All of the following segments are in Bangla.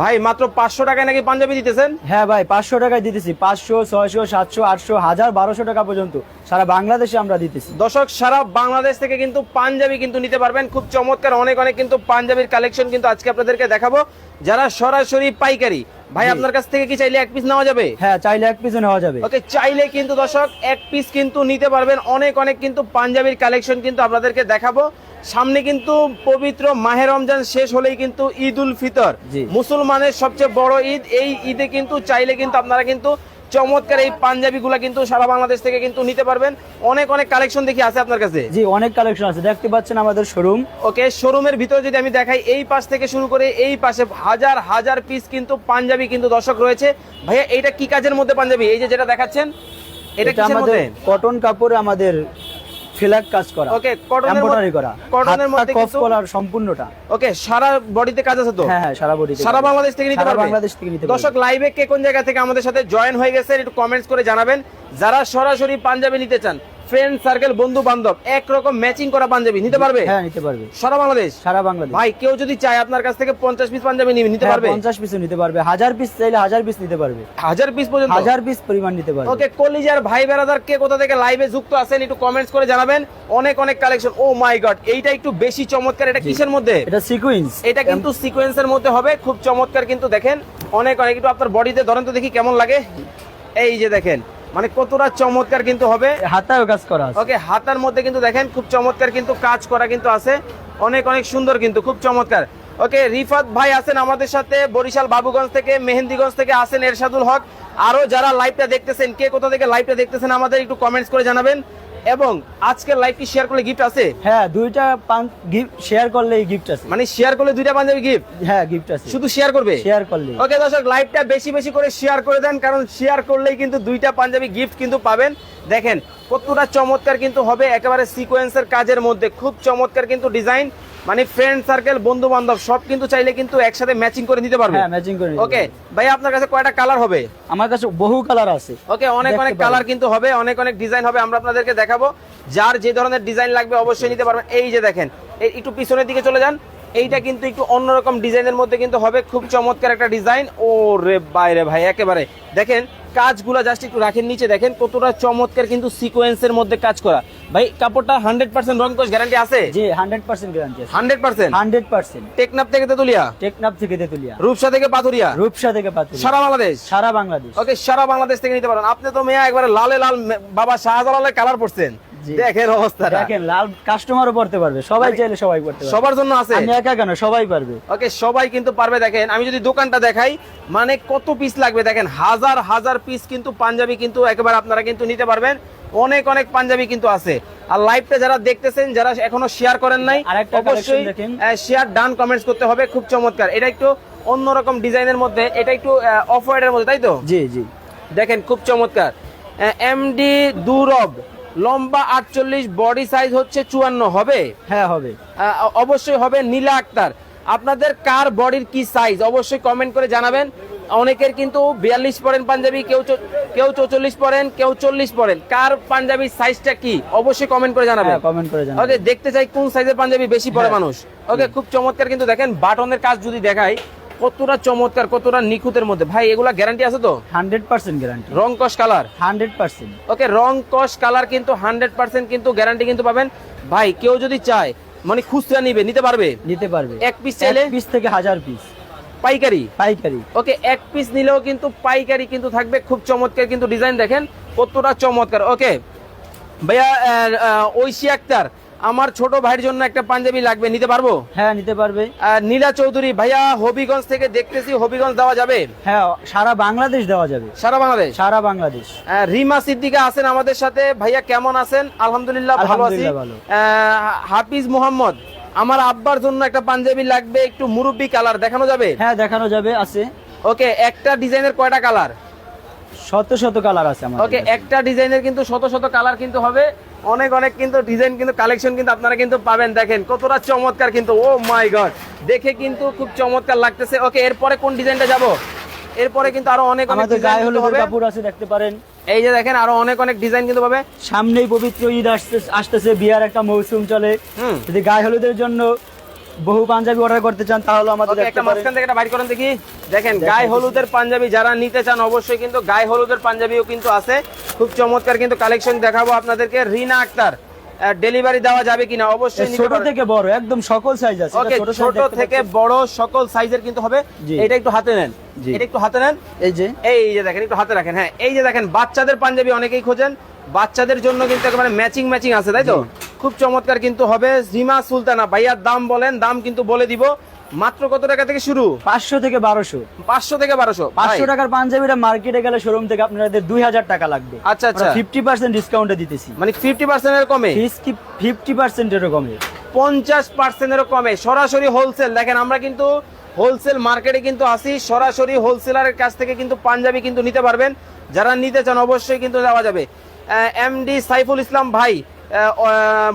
ভাই মাত্র পাঁচশো টাকায় নাকি পাঞ্জাবি দিতেছেন? হ্যাঁ ভাই পাঁচশো টাকায় দিতেছি। পাঁচশো ছয়শো সাতশো আটশো হাজার বারোশো টাকা পর্যন্ত সারা বাংলাদেশে আমরা দিতেছি। দর্শক সারা বাংলাদেশ থেকে কিন্তু পাঞ্জাবি কিন্তু নিতে পারবেন। খুব চমৎকার অনেক অনেক কিন্তু পাঞ্জাবির কালেকশন কিন্তু আজকে আপনাদেরকে দেখাবো। যারা সরাসরি পাইকারি ভাই আপনার কাছ থেকে কি চাইলে এক পিস নেওয়া যাবে? হ্যাঁ চাইলে এক পিস নেওয়া যাবে। ওকে চাইলে কিন্তু দর্শক এক পিস কিন্তু নিতে পারবেন। অনেক অনেক কিন্তু পাঞ্জাবির কালেকশন কিন্তু আপনাদেরকে দেখাবো। সামনে কিন্তু পবিত্র মাহে রমজান শেষ হলেই কিন্তু ঈদ উল ফিতর মুসলমানের সবচেয়ে বড় ঈদ। এই ঈদে কিন্তু চাইলে কিন্তু আপনারা কিন্তু চমৎকার এই পাঞ্জাবিগুলো কিন্তু সারা বাংলাদেশ থেকে কিন্তু নিতে পারবেন। অনেক অনেক কালেকশন দেখি আছে আপনার কাছে? জি অনেক কালেকশন আছে। দেখতে পাচ্ছেন আমাদের শোরুম ওকে শোরুমের ভিতরে যদি আমি দেখাই এই পাশ থেকে শুরু করে এই পাশে হাজার হাজার পিস কিন্তু পাঞ্জাবি কিন্তু দর্শক রয়েছে। ভাইয়া এটা কি কাজের মধ্যে পাঞ্জাবি? এই যে যেটা দেখাচ্ছেন এটা আমাদের কটন কাপড়ে আমাদের ফিলাক কাজ করা ওকে কটনের মধ্যে- করা কটনের মধ্যে কফ কলার সম্পূর্ণটা। ওকে সারা বডিতে কাজ আছে তো? হ্যাঁ হ্যাঁ সারা বডি সারা বাংলাদেশ থেকে নিতে পারবে? বাংলাদেশ থেকে নিতে দর্শক লাইভে কে কোন জায়গা থেকে আমাদের সাথে জয়েন হয়ে গেছেন একটু কমেন্টস করে জানাবেন। যারা সরাসরি পাঞ্জাবি নিতে চান ফ্রেন্ড সার্কেল বন্ধু বান্ধব একরকম ম্যাচিং করা পাঞ্জাবি নিতে পারবে? হ্যাঁ নিতে পারবে। সারা বাংলাদেশ? সারা বাংলাদেশ। ভাই কেউ যদি চায় আপনার কাছ থেকে পঞ্চাশ পিস পাঞ্জাবি নিবে- নিতে হ্যাঁ, পারবে? পঞ্চাশ পিসও নিতে পারবে। হাজার পিস চাইলে হাজার পিস নিতে পারবে। হাজার পিস পর্যন্ত? হাজার পিস পরিমাণ নিতে পারবে। ওকে কলিজার ভাই বেড়াদার কে কোথা থেকে লাইভে যুক্ত আছেন একটু কমেন্টস করে জানাবেন। অনেক অনেক কালেকশন ও মাই গড এইটা একটু বেশি চমৎকার। এটা কিসের মধ্যে? এটা সিকুয়েন্স এটা কিন্তু সিকোয়েন্সের মধ্যে হবে। খুব চমৎকার কিন্তু দেখেন। অনেক অনেক একটু আপনার বডিতে ধরেন তো দেখি কেমন লাগে। এই যে দেখেন। মানে কতটা চমৎকার কিন্তু হবে। হাতায়ও কাজ করা ওকে হাতার মধ্যে কিন্তু দেখেন খুব চমৎকার কিন্তু কাজ করা কিন্তু আছে। অনেক অনেক সুন্দর কিন্তু খুব চমৎকার। ওকে রিফাত ভাই আছেন আমাদের সাথে বরিশাল বাবুগঞ্জ থেকে মেহেন্দিগঞ্জ থেকে আছেন এরশাদুল হক। আরও যারা লাইভটা দেখতেছেন কে কোথা থেকে লাইভটা দেখতেছেন আমাদের একটু কমেন্টস করে জানাবেন। এবং আজকের লাইভটি শেয়ার করলে গিফট আছে? হ্যাঁ দুইটা গিফট শেয়ার করলে গিফট আছে। মানে শেয়ার করলে দুইটা পাঞ্জাবি গিফট হ্যাঁ গিফট আছে। শুধু শেয়ার করবে? শেয়ার করলে ওকে দর্শক লাইভটা বেশি বেশি করে শেয়ার করে দেন কারণ শেয়ার করলেই কিন্তু দুইটা পাঞ্জাবি গিফট কিন্তু পাবেন। দেখেন কতটা চমৎকার কিন্তু হবে একেবারে সিকোয়েন্সের কাজের মধ্যে। খুব চমৎকার কিন্তু ডিজাইন মানে ফ্রেন্ড সার্কেল বন্ধু বান্ধব সব কিন্তু চাইলে কিন্তু একসাথে ম্যাচিং করে নিতে পারবে। হ্যাঁ ম্যাচিং করে ওকে। ভাই আপনার কাছে কয়টা কালার হবে? আমার কাছে বহু কালার আছে। ওকে অনেক অনেক কালার কিন্তু হবে অনেক অনেক ডিজাইন হবে আমরা আপনাদেরকে দেখাবো। যার যে ধরনের ডিজাইন লাগবে অবশ্যই নিতে পারবেন। এই যে দেখেন এই একটু পিছনের দিকে চলে যান। এইটা কিন্তু একটু অন্যরকম ডিজাইনের মধ্যে কিন্তু হবে। খুব চমৎকার একটা ডিজাইন। ও রে বাইরে ভাই একেবারে। দেখেন কাজগুলো জাস্ট একটু রাখেন নিচে। দেখেন কতটা চমৎকার কিন্তু সিকোয়েন্সের মধ্যে কাজ করা। ভাই কাপড়টা হান্ড্রেড পার্সেন্ট রং কোচ গ্যারান্টি আছে? জি হান্ড্রেড পার্সেন্ট গ্যারান্টি আছে। Hundred percent hundred percent Teknaf থেকে তেতুলিয়া? টেকনাফ থেকে তেতুলিয়া। রূপসা থেকে পাথুরিয়া? রূপসা থেকে পাতুলিয়া সারা বাংলাদেশ? সারা বাংলাদেশ। ওকে সারা বাংলাদেশ থেকে নিতে পারেন। আপনি তো মেয়া একবারে লালে লাল বাবা শাহজালালের কালার পড়ছেন। দেখেন অবস্থা দেখেন লাল কাস্টমারও পড়তে পারবে। সবাই মানে চাইলে সবাই পড়তে পারবে। সবার জন্য আছে। আমি একা কেন? সবাই পারবে। ওকে সবাই কিন্তু পারবে দেখেন। আমি যদি দোকানটা দেখাই মানে কত পিস লাগবে দেখেন। হাজার হাজার পিস কিন্তু পাঞ্জাবি কিন্তু একেবারে আপনারা কিন্তু নিতে পারবেন। অনেক অনেক পাঞ্জাবি কিন্তু আছে। আর লাইভটা যারা দেখতেছেন যারা এখনও শেয়ার করেন নাই আরেকটা অবশ্যই দেখেন। শেয়ার ডান কমেন্টস করতে হবে। খুব চমৎকার। এটা একটু অন্যরকম ডিজাইনের মধ্যে এটা একটু অফ হোয়াইটের মধ্যে তাই তো? জি জি। দেখেন খুব চমৎকার। এমডি দুরব। লম্বা আটচল্লিশ বডি সাইজ হচ্ছে চুয়ান্ন হবে? হ্যাঁ হবে। অবশ্যই হবে নীলা আক্তার। আপনাদের কার বডির কি সাইজ অবশ্যই কমেন্ট করে জানাবেন। অনেকের কিন্তু বিয়াল্লিশ পরেন পাঞ্জাবি কেউ কেউ চৌচল্লিশ পরেন কেউ চল্লিশ পরেন। কার পাঞ্জাবির সাইজটা কি? অবশ্যই কমেন্ট করে জানাবেন। হ্যাঁ কমেন্ট করে জানাবেন। ওকে দেখতে চাই কোন সাইজের পাঞ্জাবি বেশি পরে হ্যাঁ। মানুষ। ওকে খুব চমৎকার কিন্তু দেখেন বাটনের কাজ যদি দেখাই কতটা চমৎকার কতটা নিখুঁতের মধ্যে। ভাই এগুলা গ্যারান্টি আছে তো? হান্ড্রেড পার্সেন্ট গ্যারান্টি রং কস কালার? Hundred percent. ওকে রং কস কালার কিন্তু হান্ড্রেড পার্সেন্ট কিন্তু গ্যারান্টি কিন্তু পাবেন। ভাই কেউ যদি চায় মানে খুচরা নিবে নিতে পারবে? নিতে পারবে। এক পিস চাইলে? পিস থেকে হাজার পিস পাইকারি? পাইকারি। ওকে এক পিস নিলেও কিন্তু পাইকারি কিন্তু থাকবে। খুব চমৎকার কিন্তু ডিজাইন দেখেন কতটা চমৎকার। ওকে ভাইয়া ঐশী আক্তার আমার ছোট ভাইয়ের জন্য একটা পাঞ্জাবি লাগবে নিতে পারব? হ্যাঁ নিতে পারবে। নীলা চৌধুরী ভাইয়া হবিগঞ্জ থেকে দেখতেছি হবিগঞ্জ দেওয়া যাবে? হ্যাঁ সারা বাংলাদেশ দেওয়া যাবে। সারা বাংলাদেশ? সারা বাংলাদেশ। রিমা সিদ্দিকা আছেন আমাদের সাথে। ভাইয়া কেমন আছেন? আলহামদুলিল্লাহ ভালো আছি। হাফিজ মোহাম্মদ আমার আব্বার জন্য একটা পাঞ্জাবি লাগবে একটু মুরব্বি কালার দেখানো যাবে? হ্যাঁ দেখানো যাবে আছে। ওকে একটা ডিজাইনের কয়টা কালার? শত শত কালার আছে আমাদের ওকে একটা ডিজাইনের কিন্তু শত শত কালার কিন্তু হবে। অনেক অনেক কিন্তু ডিজাইন কিন্তু কালেকশন কিন্তু আপনারা কিন্তু পাবেন। দেখেন কতটা চমৎকার কিন্তু ও মাই গড দেখে কিন্তু খুব চমৎকার লাগতেছে। ওকে এরপরে কোন ডিজাইনটা যাব? এরপরে কিন্তু আরও অনেক অনেক গায়ে হলো হলুদের কাপড় আছে দেখতে পারেন। এই যে দেখেন আরও অনেক অনেক ডিজাইন কিন্তু পাবে। সামনেই পবিত্র ঈদ আসতে আসতেছে বিয়ার একটা মৌসুম চলে। যদি গায়ে হলুদের জন্য বহু পাঞ্জাবি অর্ডার করতে চান তাহলে আমাদের একটা মাঝখান থেকে একটা বাইর করেন দেখি। দেখেন দেখেন গায়ে হলুদের পাঞ্জাবি যারা নিতে চান অবশ্যই কিন্তু গায়ে হলুদের পাঞ্জাবিও কিন্তু আছে। খুব চমৎকার কিন্তু কালেকশন দেখাবো আপনাদেরকে। রিনা আক্তার ডেলিভারি দেওয়া যাবে কিনা? অবশ্যই ছোট থেকে বড় একদম সকল সাইজ আছে। ওকে ছোট থেকে বড় সকল সাইজের কিন্তু হবে। এটা একটু হাতে নেন। এটা একটু হাতে নেন। এই যে। এই যে দেখেন একটু হাতে রাখেন। হ্যাঁ এই যে দেখেন বাচ্চাদের পাঞ্জাবি অনেকেই খোঁজেন। বাচ্চাদের জন্য কিন্তু একেবারে ম্যাচিং ম্যাচিং আছে তাই তো? খুব চমৎকার কিন্তু হবে জিমা সুলতানা। ভাইয়ার দাম বলেন দাম কিন্তু বলে দিব। মাত্র কত টাকা থেকে শুরু? পাঁচশো থেকে বারোশো। পাঁচশো থেকে বারোশো। পাঁচশো টাকার পাঞ্জাবিটা মার্কেটে গেলে শোরুম থেকে আপনাদের দুই হাজার টাকা লাগবে। আচ্ছা, আচ্ছা। ফিফটি পার্সেন্ট ডিসকাউন্টে দিতেছি। মানে ফিফটি পার্সেন্টের কমে? ফিফটি পার্সেন্টেরও কমে। পঞ্চাশ পার্সেন্টেরও কমে। সরাসরি হোলসেল দেখেন আমরা কিন্তু হোলসেল মার্কেটে কিন্তু আসি সরাসরি হোলসেলারের কাছ থেকে কিন্তু পাঞ্জাবি কিন্তু নিতে পারবেন। যারা নিতে চান অবশ্যই কিন্তু দেওয়া যাবে। এমডি সাইফুল ইসলাম ভাই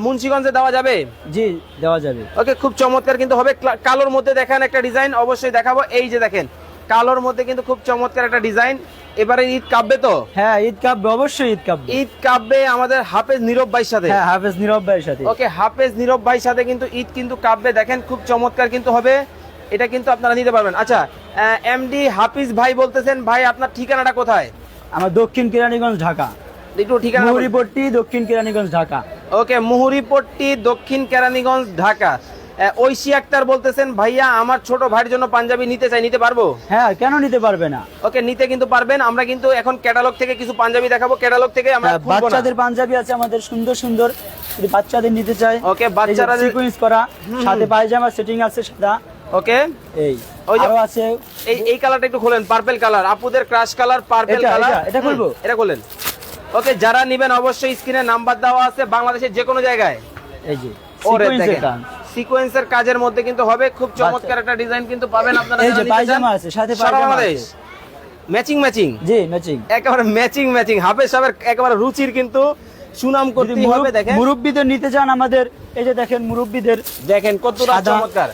মুন্সিগঞ্জে দেওয়া যাবে? জি দেওয়া যাবে। ওকে খুব চমৎকার কিন্তু হবে। কালোর মধ্যে দেখেন একটা ডিজাইন অবশ্যই দেখাবো। এই যে দেখেন কালোর মধ্যে কিন্তু খুব চমৎকার একটা ডিজাইন। এবারে ঈদ কাব্যে তো? হ্যাঁ ঈদ কাব্যে অবশ্যই ঈদ কাব্যে ঈদ কাব্যে আমাদের হাফেজ নীরব ভাইয়ের সাথে। হ্যাঁ হাফেজ নীরব ভাইয়ের সাথে। ওকে হাফেজ নীরব ভাইয়ের সাথে কিন্তু ঈদ কিন্তু কাব্যে দেখেন খুব চমৎকার কিন্তু হবে। এটা কিন্তু আপনারা নিতে পারবেন। আচ্ছা এমডি হাফিজ ভাই বলতেছেন ভাই আপনার ঠিকানাটা কোথায়? আমার দক্ষিণ কেরানীগঞ্জ ঢাকা। একটু ঠিকানা মুহুরিপট্টি দক্ষিণ কেরানীগঞ্জ ঢাকা। ওকে মুহুরিপট্টি দক্ষিণ কেরানীগঞ্জ ঢাকা। ঐশী আক্তার বলতেছেন ভাইয়া আমার ছোট ভাইয়ের জন্য পাঞ্জাবি নিতে চাই নিতে পারব? হ্যাঁ কেন নিতে পারবে না? ওকে নিতে কিন্তু পারবেন। আমরা কিন্তু এখন ক্যাটালগ থেকে কিছু পাঞ্জাবি দেখাবো। ক্যাটালগ থেকে আমরা হ্যাঁ। বাচ্চাদের পাঞ্জাবি আছে আমাদের সুন্দর সুন্দর। যদি বাচ্চাদের নিতে চায় ওকে, বাচ্চারা সিকুয়েন্স করা সাথে পায়জামা সেটিং আছে সাদা। ওকে। এই ওই আরও আছে। এই এই কালারটা একটু খোলেন পার্পল কালার। আপুদের ক্রাশ কালার পার্পল কালার। এটা, এটা খুলবো? এটা খোলেন। ওকে যারা নেবেন অবশ্যই স্ক্রিনে নাম্বার দেওয়া আছে বাংলাদেশের যে কোনো জায়গায়। এই যে ওরে দেখেন সিকোয়েন্সের কাজের মধ্যে কিন্তু হবে খুব চমৎকার একটা ডিজাইন কিন্তু পাবেন আপনারা এই যে। পায়জামা আছে, সাথে পায়জামা বাংলাদেশ। ম্যাচিং ম্যাচিং জি ম্যাচিং একেবারে ম্যাচিং ম্যাচিং হাফেজ সাহেবের একেবারে রুচির কিন্তু সুনাম যদি করতেই হবে দেখেন। মুরব্বীদের নিতে চান আমাদের এই যে দেখেন মুরব্বীদের দেখেন কতটা সাদা। চমৎকার।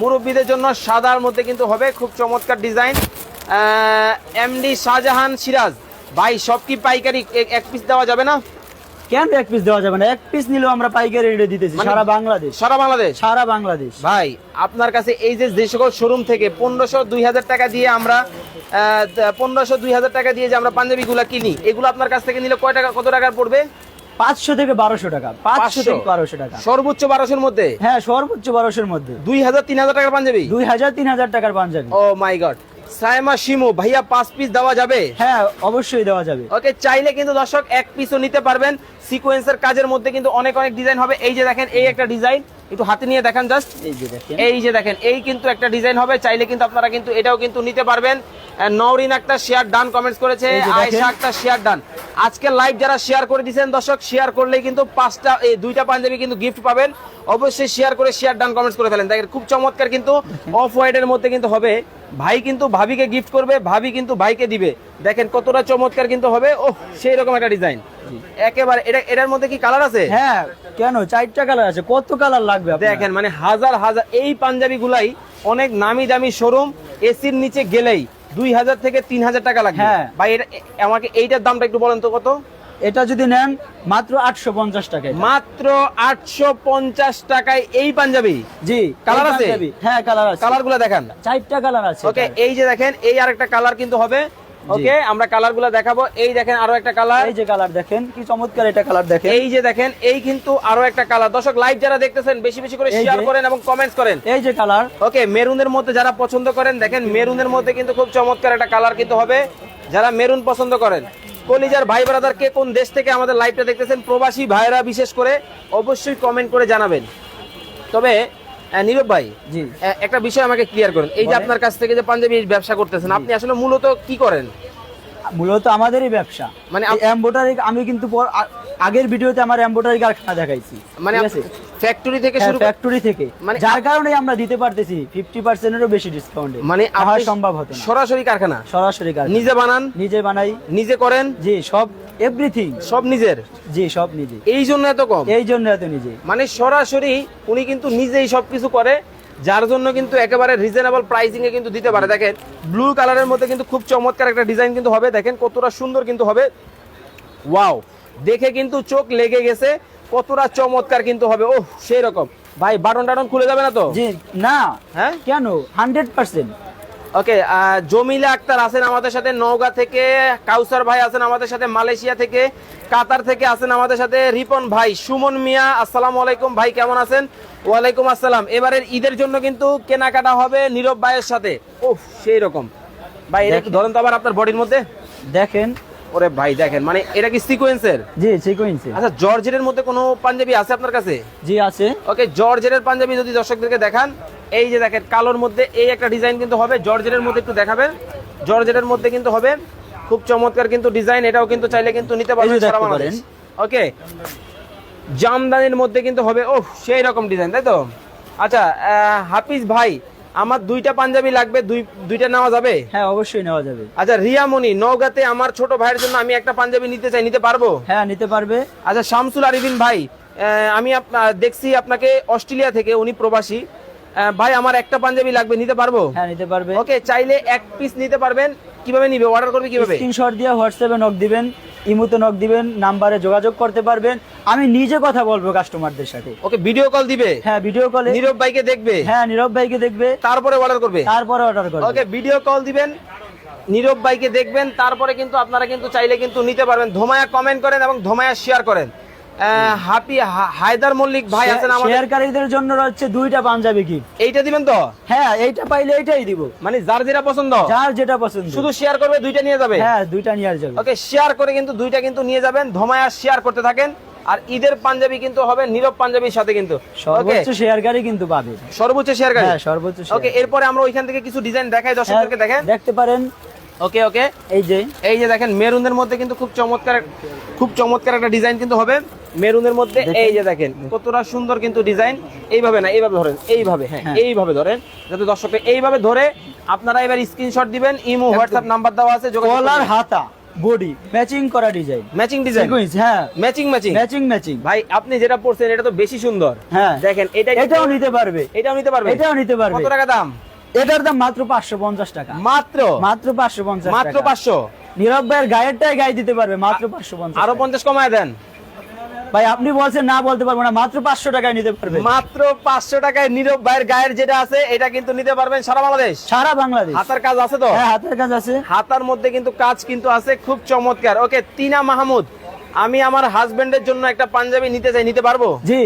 মুরব্বীদের জন্য সাদার মধ্যে কিন্তু হবে খুব চমৎকার ডিজাইন এমডি শাহজাহান সিরাজ। ভাই সব কি পাইকারি এক পিস দেওয়া যাবে না? কেন এক পিস দেওয়া যাবে না? এক পিস নিলেও আমরা পাইকারি রেটে দিতেছি। মানে- সারা বাংলাদেশ। সারা বাংলাদেশ? সারা বাংলাদেশ। ভাই আপনার কাছে এই যে যে সকল শোরুম থেকে পনেরোশো দুই হাজার টাকা দিয়ে আমরা পনেরোশো দুই হাজার টাকা দিয়ে যে আমরা পাঞ্জাবিগুলো কিনি এগুলো আপনার কাছ থেকে নিলে কয় টাকা কত টাকার পড়বে? পাঁচশো থেকে বারোশো টাকা। পাঁচশো থেকে বারোশো টাকা। সর্বোচ্চ বারোশোর মধ্যে? হ্যাঁ সর্বোচ্চ বারোশোর মধ্যে। দুই হাজার তিন হাজার টাকার পাঞ্জাবি? দুই হাজার তিন হাজার টাকার panjabi. Oh my god Saima Shimu ভাইয়া পাঁচ পিস দেওয়া যাবে? হ্যাঁ অবশ্যই দেওয়া যাবে। ওকে চাইলে কিন্তু দর্শক এক পিসও নিতে পারবেন। সিকোয়েন্সের কাজের মধ্যে কিন্তু অনেক অনেক ডিজাইন হবে। এই যে দেখেন এই একটা ডিজাইন একটু হাতে নিয়ে দেখেন জাস্ট এই যে দেখেন। এই যে দেখেন এই কিন্তু একটা ডিজাইন হবে। চাইলে কিন্তু আপনারা কিন্তু এটাও কিন্তু নিতে পারবেন। নওরিন একটা শেয়ার ডান কমেন্টস করেছে। আয়েশা একটা শেয়ার ডান আজকে লাইভ যারা শেয়ার করে দিয়েছেন দর্শক শেয়ার করলেই কিন্তু পাঁচটা এই দুইটা পাঞ্জাবি কিন্তু গিফট পাবেন। অবশ্যই শেয়ার করে শেয়ার ডান কমেন্টস করে ফেলেন। দেখেন খুব চমৎকার কিন্তু অফ হোয়াইটের মধ্যে কিন্তু হবে। ভাই কিন্তু ভাবিকে গিফট করবে ভাবি কিন্তু ভাইকে দিবে। দেখেন কতটা চমৎকার কিন্তু হবে। ও সেই রকম একটা ডিজাইন একেবারে এটা এটার মধ্যে কি কালার আছে? হ্যাঁ কেন? চারটা কালার আছে। কত কালার লাগবে দেখেন মানে হাজার হাজার এই পাঞ্জাবি গুলাই অনেক নামি দামি শোরুম এসির নিচে গেলেই দুই হাজার থেকে তিন হাজার টাকা লাগবে। হ্যাঁ। ভাই এটা আমাকে এইটার দামটা একটু বলেন তো কত? এটা যদি নেন মাত্র আটশো পঞ্চাশ টাকায়। মাত্র আটশো পঞ্চাশ টাকায় এই পাঞ্জাবি? জি কালার আছে? হ্যাঁ কালার আছে। কালারগুলো দেখান। চারটা কালার আছে ওকে এই যে দেখেন এই আরেকটা কালার কিন্তু হবে ওকে আমরা কালারগুলো দেখাবো। এই দেখেন আরও একটা কালার। এই যে কালার দেখেন কি চমৎকার এটা কালার দেখেন। এই যে দেখেন এই কিন্তু আরও একটা কালার। দর্শক লাইভ যারা দেখতেছেন বেশি বেশি করে শেয়ার করেন এবং কমেন্টস করেন। এই যে কালার। ওকে মেরুনের মধ্যে যারা পছন্দ করেন দেখেন মেরুনের মধ্যে কিন্তু খুব চমৎকার একটা কালার কিন্তু হবে। যারা মেরুন পছন্দ করেন কলিজার ভাই ব্রাদার কে কোন দেশ থেকে আমাদের লাইভটা দেখতেছেন প্রবাসী ভাইরা বিশেষ করে অবশ্যই কমেন্ট করে জানাবেন। তবে নীরব ভাই জি। একটা বিষয় আমাকে ক্লিয়ার করেন। এই যে আপনার কাছ থেকে যে পাঞ্জাবি ব্যবসা করতেছেন আপনি আসলে মূলত কি করেন? মূলত আমাদেরই ব্যবসা। মানে এমব্রয়ডারি আমি কিন্তু আগের ভিডিওতে আমার এম্বোটারি কারখানা দেখাইছি। মানে ফ্যাক্টরি থেকে শুরু করে- ফ্যাক্টরি থেকে। মানে যার কারণে আমরা দিতে পারতেছি ফিফটি পার্সেন্টেরও বেশি ডিসকাউন্টে মানে আমার আপনি সম্ভব হতো না। সরাসরি কারখানা? সরাসরি কাজ নিজে বানান? নিজে বানাই। নিজে করেন? জি সব এভরিথিং সব নিজের? জি সব নিজে। এই জন্য এত কম? এই জন্য এত নিজে। মানে সরাসরি উনি কিন্তু নিজেই সবকিছু করে যার জন্য কিন্তু একেবারে রিজনেবল প্রাইসিং এ কিন্তু দিতে পারে। দেখেন ব্লু কালারের মধ্যে কিন্তু খুব চমৎকার একটা ডিজাইন কিন্তু হবে। দেখেন কতটা সুন্দর কিন্তু হবে। ওয়াও দেখে কিন্তু চোখ লেগে গেছে। কতটা চমৎকার কিন্তু হবে। ওহ সেই রকম ভাই বাটন টাটন খুলে যাবে না তো? জি না। হ্যাঁ? কেন? Hundred percent. Okay Jamila Akter আছেন আমাদের সাথে নওগাঁ থেকে কাউসার ভাই আছেন আমাদের সাথে মালয়েশিয়া থেকে কাতার থেকে আছেন আমাদের সাথে রিপন ভাই সুমন মিয়া আসসালামু আলাইকুম ভাই কেমন আছেন? ওয়ালাইকুম আসসালাম। এবারের ঈদের জন্য কিন্তু কেনাকাটা হবে নীরব ভাইয়ের সাথে। ওহ সেই রকম ভাই এটা ধরেন তো আবার আপনার বডির মধ্যে। দেখেন ওরে ভাই দেখেন মানে এটা কি সিকোয়েন্সের জি সিকোয়েন্সের আচ্ছা জর্জেটের মধ্যে কোনো পাঞ্জাবি আছে আপনার কাছে? জি আছে। ওকে জর্জেটের পাঞ্জাবি যদি দর্শকদেরকে দেখান এই যে দেখেন কালোর মধ্যে এই একটা ডিজাইন কিন্তু হবে জর্জেটের মধ্যে একটু দেখাবেন। জর্জেটের মধ্যে কিন্তু হবে খুব চমৎকার কিন্তু ডিজাইন এটাও কিন্তু চাইলে কিন্তু নিতে পারবেন সারা বাংলাদেশ। ওকে জামদানির মধ্যে কিন্তু হবে ও সেই রকম ডিজাইন তাই তো? আচ্ছা হাফিজ ভাই আমার দুইটা পাঞ্জাবি লাগবে দুই দুইটা নেওয়া যাবে? হ্যাঁ অবশ্যই নেওয়া যাবে। আচ্ছা রিয়ামণি নওগাঁতে আমার ছোট ভাইয়ের জন্য আমি একটা পাঞ্জাবি নিতে চাই নিতে পারব? হ্যাঁ নিতে পারবে। আচ্ছা শামসুল আরিফিন ভাই আমি দেখছি আপনাকে অস্ট্রেলিয়া থেকে উনি প্রবাসী। ভাই আমার একটা পাঞ্জাবি লাগবে নিতে পারব? হ্যাঁ নিতে পারবে। ওকে চাইলে এক পিস নিতে পারবেন। কীভাবে নিবে? অর্ডার করবে কীভাবে? স্ক্রিনশট দিয়ে হোয়াটসঅ্যাপে নক দিবেন। ইমুতে নক দিবেন নাম্বারে যোগাযোগ করতে পারবেন। আমি নিজে কথা বলব কাস্টমারদের সাথে। ওকে ভিডিও কল দিবে? হ্যাঁ ভিডিও কলে নীরব ভাইকে দেখবে? হ্যাঁ নীরব ভাইকে দেখবে। তারপরে অর্ডার করবে? তারপরে অর্ডার করবে। ওকে ভিডিও কল দিবেন নীরব ভাইকে দেখবেন তারপরে কিন্তু আপনারা কিন্তু চাইলে কিন্তু নিতে পারবেন। ধোমায়া কমেন্ট করেন এবং ধোমায়া শেয়ার করেন। হাপি হায়দার মল্লিক ভাই আছেন আমাদের শেয়ারকারীদের জন্য হচ্ছে দুইটা পাঞ্জাবি গিফট এইটা দিবেন তো? হ্যাঁ এইটা পাইলে এইটাই দিব। মানে যার যেটা পছন্দ। যার যেটা পছন্দ। শুধু শেয়ার করবে দুইটা নিয়ে যাবে? হ্যাঁ দুইটা নিয়ে যাবে। ওকে শেয়ার করে কিন্তু দুইটা কিন্তু নিয়ে যাবেন। ধমায়া শেয়ার করতে থাকেন। আর ঈদের পাঞ্জাবি কিন্তু হবে নীরব পাঞ্জাবির সাথে কিন্তু। সর্বোচ্চ শেয়ারকারী কিন্তু পাবে। সর্বোচ্চ শেয়ার গাড়ি হ্যাঁ সর্বোচ্চ ওকে এরপরে আমরা ওইখান থেকে কিছু ডিজাইন দেখাই হ্যাঁ, দর্শকদেরকে দেখেন দেখতে পারেন ওকে ওকে এই যে। এই যে দেখেন মেরুনের মধ্যে কিন্তু খুব চমৎকার খুব চমৎকার একটা ডিজাইন কিন্তু হবে। মেরুনের মধ্যে এই যে দেখেন কতটা সুন্দর কিন্তু ডিজাইন এইভাবে না এইভাবে ধরেন এইভাবে হ্যাঁ হ্যাঁ। এইভাবে ধরেন যাতে দর্শককে এইভাবে ধরে আপনারা এবার স্ক্রিনশট দিবেন ইমো হোয়াটসঅ্যাপ নাম্বার দেওয়া আছে কলার হাতা বডি ম্যাচিং করা ডিজাইন ম্যাচিং ডিজাইন হ্যাঁ। ম্যাচিং ম্যাচিং ম্যাচিং ম্যাচিং ভাই আপনি যেটা পড়ছেন এটা তো বেশি সুন্দর। হ্যাঁ। দেখেন এটা এটাও নিতে পারবে। এটাও নিতে পারবে। এটাও নিতে পারবে। কত টাকা দাম? এটার দাম মাত্র পাঁচশো পঞ্চাশ টাকা। মাত্র? মাত্র পাঁচশো পঞ্চাশ মাত্র পাঁচশো? নীরব ভাইয়ের গায়েরটাই গায়ে দিতে পারবে মাত্র পাঁচশো পঞ্চাশ আরও পঞ্চাশ কমায় দেন। ভাই আপনি বলছেন না বলতে পারব না মাত্র পাঁচশো টাকায় নিতে পারবে। মাত্র পাঁচশো টাকায় নীরব ভাইয়ের গায়ের যেটা আছে এটা কিন্তু নিতে পারবেন সারা বাংলাদেশ। সারা বাংলাদেশ। হাতার কাজ আছে তো? হ্যাঁ হাতের কাজ আছে। হাতার মধ্যে কিন্তু কাজ কিন্তু আছে খুব চমৎকার। ওকে তিনা মাহমুদ আমি আমার হাজবেন্ডের জন্য একটা পাঞ্জাবি নিতে চাই নিতে পারব? জি।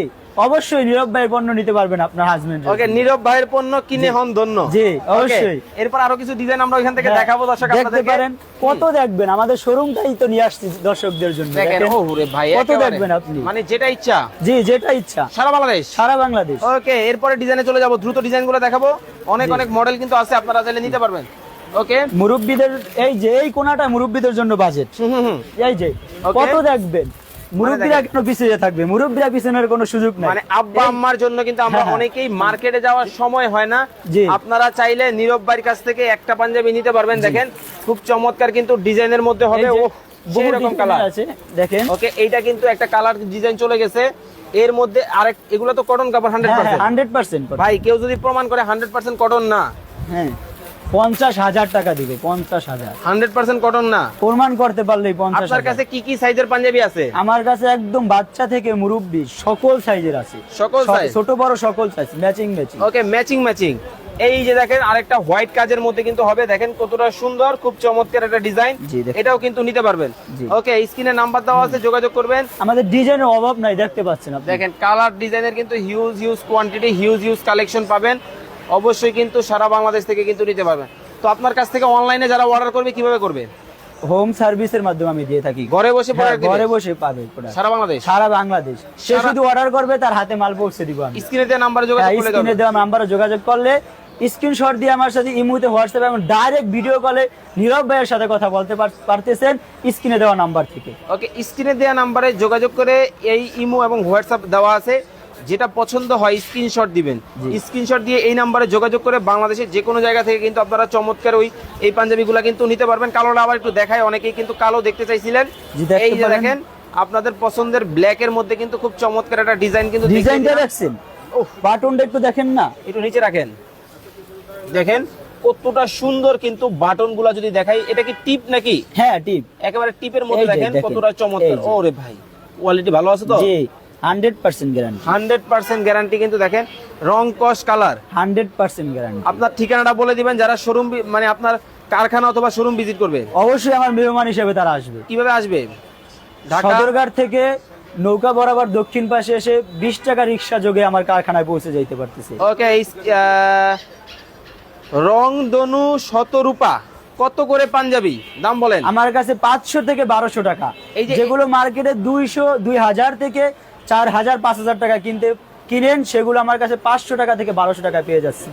অবশ্যই নীরব ভাইয়ের পণ্য নিতে পারবেন আপনার হাজবেন্ড ওকে নীরব ভাইয়ের পণ্য কিনে হন ধন্য। জি, অবশ্যই। এরপর আরও কিছু ডিজাইন আমরা ওইখান থেকে হ্যাঁ, দেখাবো দর্শক দেখতে পারেন কত দেখবেন? আমাদের শোরুমটাই তো নিয়ে আসছি দর্শকদের জন্য দেখেন। ওরে ভাই কত দেখবেন আপনি? মানে যেটা ইচ্ছা। জি যেটা ইচ্ছা। সারা বাংলাদেশ। সারা বাংলাদেশ। ওকে এরপরে ডিজাইনে চলে যাব দ্রুত ডিজাইনগুলো দেখাবো। অনেক অনেক মডেল কিন্তু আছে আপনারা চাইলে নিতে পারবেন। ওকে? মুরব্বীদের এই যে এই কোনাটা মুরব্বীদের জন্য বাজেট। এই যে কত দেখবেন? মুরব্বীরা কেন পিছিয়ে থাকবে? মুরব্বীরা পিছনের কোনো সুযোগ নাই। মানে আব্বা আম্মার জন্য কিন্তু আমরা হ্যাঁ, হ্যাঁ। অনেকেই মার্কেটে যাওয়ার সময় হয় না। আপনারা চাইলে নীরব ভাইয়ের কাছ থেকে একটা পাঞ্জাবি নিতে পারবেন দেখেন। খুব চমৎকার কিন্তু ডিজাইনের মধ্যে হবে। ও রকম কালার আছে দেখেন। ওকে এইটা কিন্তু একটা কালার ডিজাইন চলে গেছে। এর মধ্যে আরেক এগুলো তো কটন কাপড় হান্ড্রেড পার্সেন্ট হান্ড্রেড পার্সেন্ট ভাই কেউ যদি প্রমাণ করে হান্ড্রেড পার্সেন্ট কটন না। হ্যাঁ। পঞ্চাশ হাজার টাকা দিবে পঞ্চাশ হাজার। হান্ড্রেড পার্সেন্ট কটন না? প্রমাণ করতে পারলেই পঞ্চাশ আপনার কাছে কি কি সাইজের পাঞ্জাবি আছে? আমার কাছে একদম বাচ্চা থেকে মুরব্বী সকল সাইজের আছে। সকল স- size? ছোট বড় সকল size matching matching okay matching matching এই যে দেখেন আরেকটা হোয়াইট কাজের মধ্যে কিন্তু হবে। দেখেন কতটা সুন্দর খুব চমৎকার একটা ডিজাইন এটাও কিন্তু নিতে পারবেন। ওকে স্ক্রিনে নাম্বার দেওয়া আছে যোগাযোগ করবেন। আমাদের ডিজাইনের অভাব নাই দেখতে পাচ্ছেন আপনি। দেখেন কালার ডিজাইনের কিন্তু huge huge quantity huge huge collection পাবেন। অবশ্যই কিন্তু সারা বাংলাদেশ থেকে কিন্তু নিতে পারবেন। তো আপনার কাছ থেকে অনলাইনে যারা অর্ডার করবে কীভাবে করবে? হোম সার্ভিসের মাধ্যমে আমি দিয়ে থাকি। ঘরে বসে হ্যাঁ, ঘরে বসে পাবে সারা বাংলাদেশ? সারা বাংলাদেশ। সে শুধু অর্ডার করবে তার হাতে মাল পৌঁছে দিব আমি। স্ক্রিনে দেওয়া নাম্বারে যোগাযোগ করলে স্ক্রিনে দেওয়া নাম্বারে যোগাযোগ করলে স্ক্রিনশট দিয়ে আমার সাথে ইমুতে হোয়াটসঅ্যাপে এবং ডাইরেক্ট ভিডিও কলে নীরব ভাইয়ের সাথে কথা বলতে পার- পারতেছেন স্ক্রিনে দেওয়া নাম্বার থেকে। ওকে স্ক্রিনে দেওয়া নাম্বারে যোগাযোগ করে এই ইমো এবং হোয়াটসঅ্যাপ দেওয়া আছে। যেটা পছন্দ হয় স্ক্রিনশট দিবেন। স্ক্রিনশট দিয়ে এই নাম্বারে যোগাযোগ করে বাংলাদেশের যে কোনো জায়গা থেকে কিন্তু আপনারা চমৎকার ওই এই পাঞ্জাবিগুলো কিন্তু নিতে পারবেন। কালোটা আবার একটু দেখায় অনেকেই কিন্তু কালো দেখতে চাইছিলেন। এই যে দেখেন আপনাদের পছন্দের ব্ল্যাক এর মধ্যে কিন্তু খুব চমৎকার একটা ডিজাইন কিন্তু ডিজাইনটা। দেখছেন? বাটনটা একটু দেখেন না। একটু নিচে রাখেন। দেখেন কতটা সুন্দর কিন্তু বাটনগুলা যদি দেখাই এটা কি টিপ নাকি? হ্যাঁ টিপ। একেবারে টিপের মধ্যে দেখেন দেখেন, কতটা চমৎকার। ওরে ভাই কোয়ালিটি ভালো আছে তো? জি। Hundred percent guarantee. Hundred percent guarantee কিন্তু দেখেন রং কস কালার। Hundred percent guarantee. আপনার ঠিকানাটা বলে দিবেন যারা শোরুম মানে আপনার কারখানা অথবা শোরুম ভিজিট করবে। অবশ্যই আমার মেহমান হিসেবে তারা আসবে। কীভাবে আসবে? সদরঘাট থেকে নৌকা বরাবর দক্ষিণ পাশে এসে বিশ টাকা রিক্সা যোগে আমার কারখানায় পৌঁছে যাইতে পারতেছে। ওকে রং দনু শতরূপা। কত করে পাঞ্জাবি? দাম বলেন। আমার কাছে পাঁচশো থেকে বারোশো টাকা। এই যেগুলো মার্কেটে দুইশো দুই হাজার থেকে চার হাজার পাঁচ হাজার টাকা কিনতে কিনেন সেগুলো আমার কাছে পাঁচশো টাকা থেকে বারোশো টাকা পেয়ে যাচ্ছে।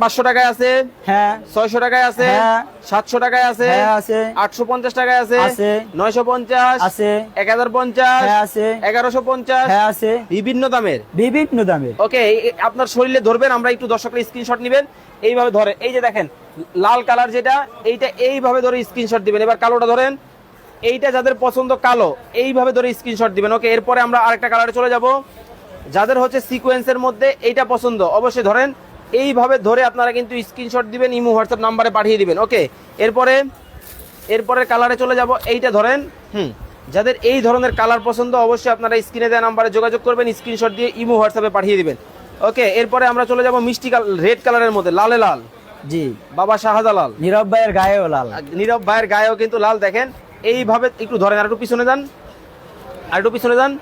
পাঁচশো টাকায় আছে? হ্যাঁ। ছয়শো টাকায় আছে? হ্যাঁ। সাতশো টাকায় আছে? হ্যাঁ আছে। আটশো পঞ্চাশ টাকায় আছে? আছে। নয়শো পঞ্চাশ? আছে। এক হাজার পঞ্চাশ? হ্যাঁ আছে। এগারোশো পঞ্চাশ? হ্যাঁ আছে। বিভিন্ন দামের? বিভিন্ন দামের। ওকে আপনার শরীরে ধরবেন আমরা একটু দর্শকের স্ক্রিনশট নেবেন। এইভাবে ধরে। এই যে দেখেন লাল কালার যেটা এইটা এইভাবে ধরে স্ক্রিনশট দিবেন। এবার কালোটা ধরেন। এইটা যাদের পছন্দ কালো এইভাবে ধরে স্ক্রিনশট দিবেন। ওকে এরপরে আমরা আরেকটা কালারে চলে যাব। যাদের হচ্ছে সিকোয়েন্সের মধ্যে এইটা পছন্দ অবশ্যই ধরেন এইভাবে ধরে আপনারা কিন্তু স্ক্রিনশট দিবেন ইমো হোয়াটসঅ্যাপ নাম্বারে পাঠিয়ে দিবেন। ওকে এরপরে এরপরে কালারে চলে যাব। এইটা ধরেন হুম যাদের এই ধরনের কালার পছন্দ অবশ্যই আপনারা স্ক্রিনে দেওয়া নাম্বারে যোগাযোগ করবেন স্ক্রিনশট দিয়ে ইমো হোয়াটসঅ্যাপে পাঠিয়ে দিবেন। ওকে এরপরে আমরা চলে যাব মিষ্টি রেড কালারের মধ্যে লালে লাল। জি। বাবা শাহজালাল। নীরব ভাইয়ের গায়েও লাল। নীরব ভাইয়ের গায়েও কিন্তু লাল দেখেন। এইভাবে একটু ধরেন আর একটু পিছনে যান। আর একটু পিছনে যান।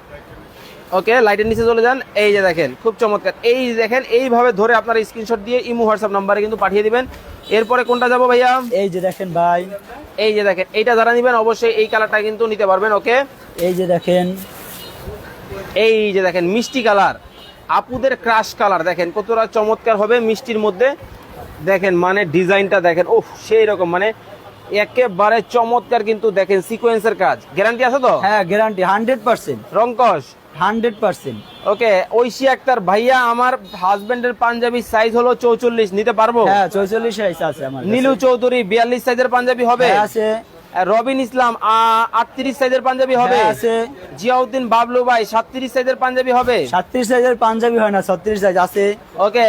ওকে লাইটের নিচে চলে যান। এই যে দেখেন খুব চমৎকার। এই যে দেখেন এইভাবে ধরে আপনারা স্ক্রিনশট দিয়ে ইমো হোয়াটসঅ্যাপ নাম্বারে কিন্তু পাঠিয়ে দিবেন। এরপরে কোনটা যাব ভাইয়া? এই যে দেখেন ভাই। এই যে দেখেন এইটা যারা নেবেন অবশ্যই এই কালারটা কিন্তু নিতে পারবেন ওকে? এই যে দেখেন। এই যে দেখেন মিষ্টি কালার আপুদের ক্রাশ কালার দেখেন কতটা চমৎকার হবে মিষ্টির মধ্যে। দেখেন মানে ডিজাইনটা দেখেন ওহ সেই রকম মানে একেবারে চমৎকার কিন্তু দেখেন সিকোয়েন্সের কাজ। গ্যারান্টি আছে তো? হ্যাঁ guarantee hundred percent রংকশ। Hundred percent okay Oishi Akter ভাইয়া আমার হাজবেন্ডের পাঞ্জাবি সাইজ হলো চৌচল্লিশ নিতে পারব? হ্যাঁ চৌচল্লিশ সাইজ আছে আমার নীলু চৌধুরী বিয়াল্লিশ সাইজের পাঞ্জাবি হবে? হ্যাঁ, আছে। রবিন ইসলাম আটত্রিশ সাইজের পাঞ্জাবি হবে। হ্যাঁ, আছে। জিয়াউদ্দিন বাবলু ভাই সাতত্রিশ সাইজের পাঞ্জাবি হবে। সাতত্রিশ সাইজের পাঞ্জাবি হয় না ছত্রিশ সাইজ আছে। ওকে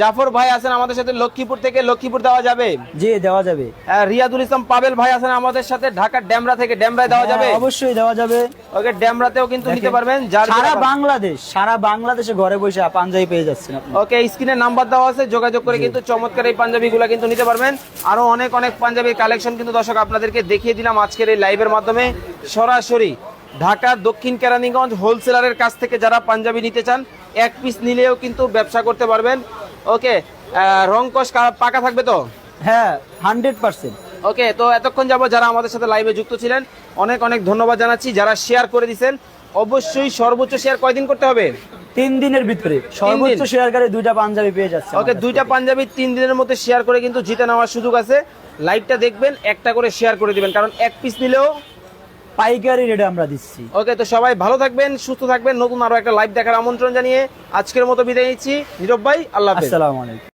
জাফর ভাই আছেন আমাদের সাথে লক্ষ্মীপুর থেকে লক্ষ্মীপুর দেওয়া যাবে। জি দেওয়া যাবে। রিয়াদুল ইসলাম পাবেল ভাই আছেন আমাদের সাথে ঢাকার ড্যামরা থেকে ড্যামরায় দেওয়া যাবে। হ্যাঁ, অবশ্যই দেওয়া যাবে। ওকে ড্যামরাতেও কিন্তু নিতে পারবেন সারা বাংলাদেশ সারা বাংলাদেশে ঘরে বসে পাঞ্জাবি পেয়ে যাচ্ছেন ওকে স্ক্রিনে নাম্বার দেওয়া আছে যোগাযোগ করে কিন্তু চমৎকার এই পাঞ্জাবিগুলো কিন্তু নিতে পারবেন। আরও অনেক অনেক পাঞ্জাবির কালেকশন কিন্তু দর্শক আপনাদেরকে দেখিয়ে দিলাম আজকের এই লাইভের মাধ্যমে। সরাসরি ঢাকা দক্ষিণ কেরানীগঞ্জ হোলসেলারের কাছ থেকে যারা পাঞ্জাবি নিতে চান এক পিস নিলেও কিন্তু ব্যবসা করতে পারবেন। ওকে রংকশ পাকা থাকবে তো? হ্যাঁ হান্ড্রেড পার্সেন্ট ওকে তো এতক্ষণ যাব যারা আমাদের সাথে লাইভে যুক্ত ছিলেন অনেক অনেক ধন্যবাদ জানাচ্ছি। যারা শেয়ার করে দিচ্ছেন অবশ্যই সর্বোচ্চ শেয়ার কয়দিন করতে হবে? তিন দিনের ভিতরে। সর্বোচ্চ শেয়ার করে দুইটা পাঞ্জাবি পেয়ে যাচ্ছে ওকে দুইটা পাঞ্জাবি তিন দিনের মধ্যে শেয়ার করে কিন্তু জিতে নেওয়ার সুযোগ আছে। লাইভটা দেখবেন একটা করে শেয়ার করে দিবেন কারণ এক পিস নিলেও পাইকারি রেটে আমরা দিচ্ছি। ওকে তো সবাই ভালো থাকবেন সুস্থ থাকবেন নতুন আরও একটা লাইভ দেখার আমন্ত্রণ জানিয়ে আজকের মতো বিদায় নিচ্ছি। নীরব ভাই আল্লাহ আসসালামু আলাইকুম।